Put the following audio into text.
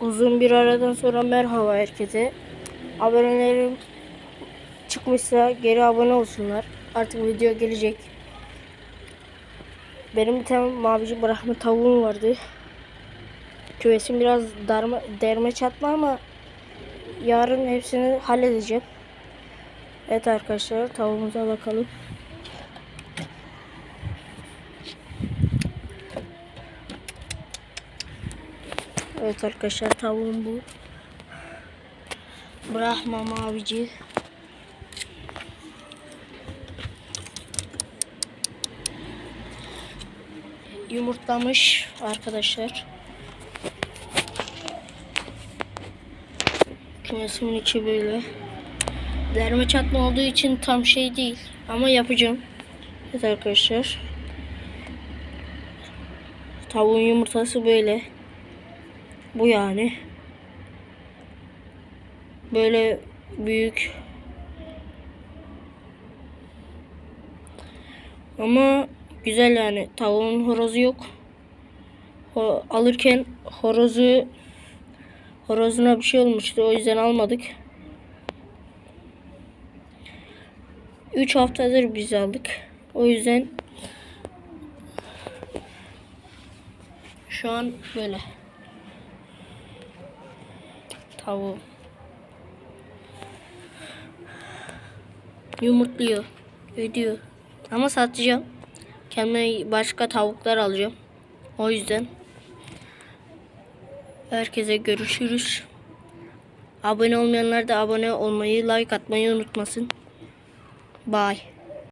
Uzun bir aradan sonra merhaba herkese. Abonelerim çıkmışsa geri abone olsunlar. Artık video gelecek. Benim bir tane mavici bırakma tavuğum vardı. Küvesim biraz darma, derme çatma ama yarın hepsini halledeceğim. Evet arkadaşlar tavuğumuza bakalım. Evet arkadaşlar tavuğum bu. Brahma mavici. Yumurtlamış arkadaşlar. Kümesimin içi böyle. Derme çatma olduğu için tam şey değil. Ama yapacağım. Evet arkadaşlar. Tavuğun yumurtası böyle. Bu yani. Böyle büyük. Ama güzel yani. Tavuğun horozu yok. Alırken horozu horozuna bir şey olmuştu. O yüzden almadık. 3 haftadır biz aldık. O yüzden şu an böyle. Tavuğum. Yumurtluyor. Ödüyor. Ama satacağım. Kendime başka tavuklar alacağım. O yüzden. Herkese görüşürüz. Abone olmayanlar da abone olmayı, like atmayı unutmasın. Bye.